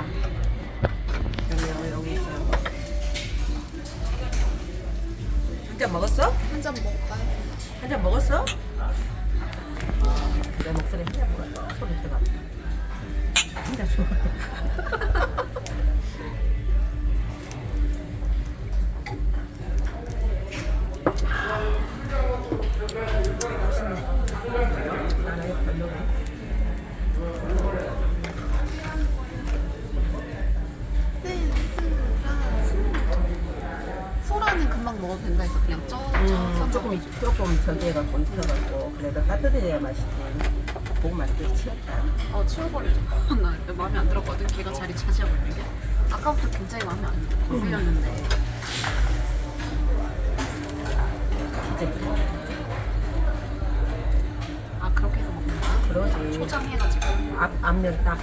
봐. 여기 여기 있어요. 한잔 먹었어? 한 잔 먹어. 한잔 먹었어? 내 목소리 한잔 먹었어. 소리 들어. 한잔 줘. 먹어도 된다 해서 그냥 쪄, 음, 조금 조금 저기 해갖고 익혀갖고 그래도 따뜻해야 맛있지. 고구마 또 치웠다. 어 치워버리죠. 나 마음에 안 들었거든. 걔가 자리 차지하고 있는 게. 아까부터 굉장히 마음에 안 들었는데. 아 그렇게 해서 먹는 거야? 그러지. 초장해가지고 앞 앞면 딱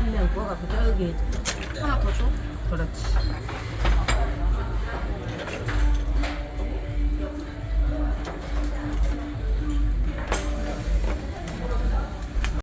한 면 구워갖고 저기 하나 더 줘? 그렇지.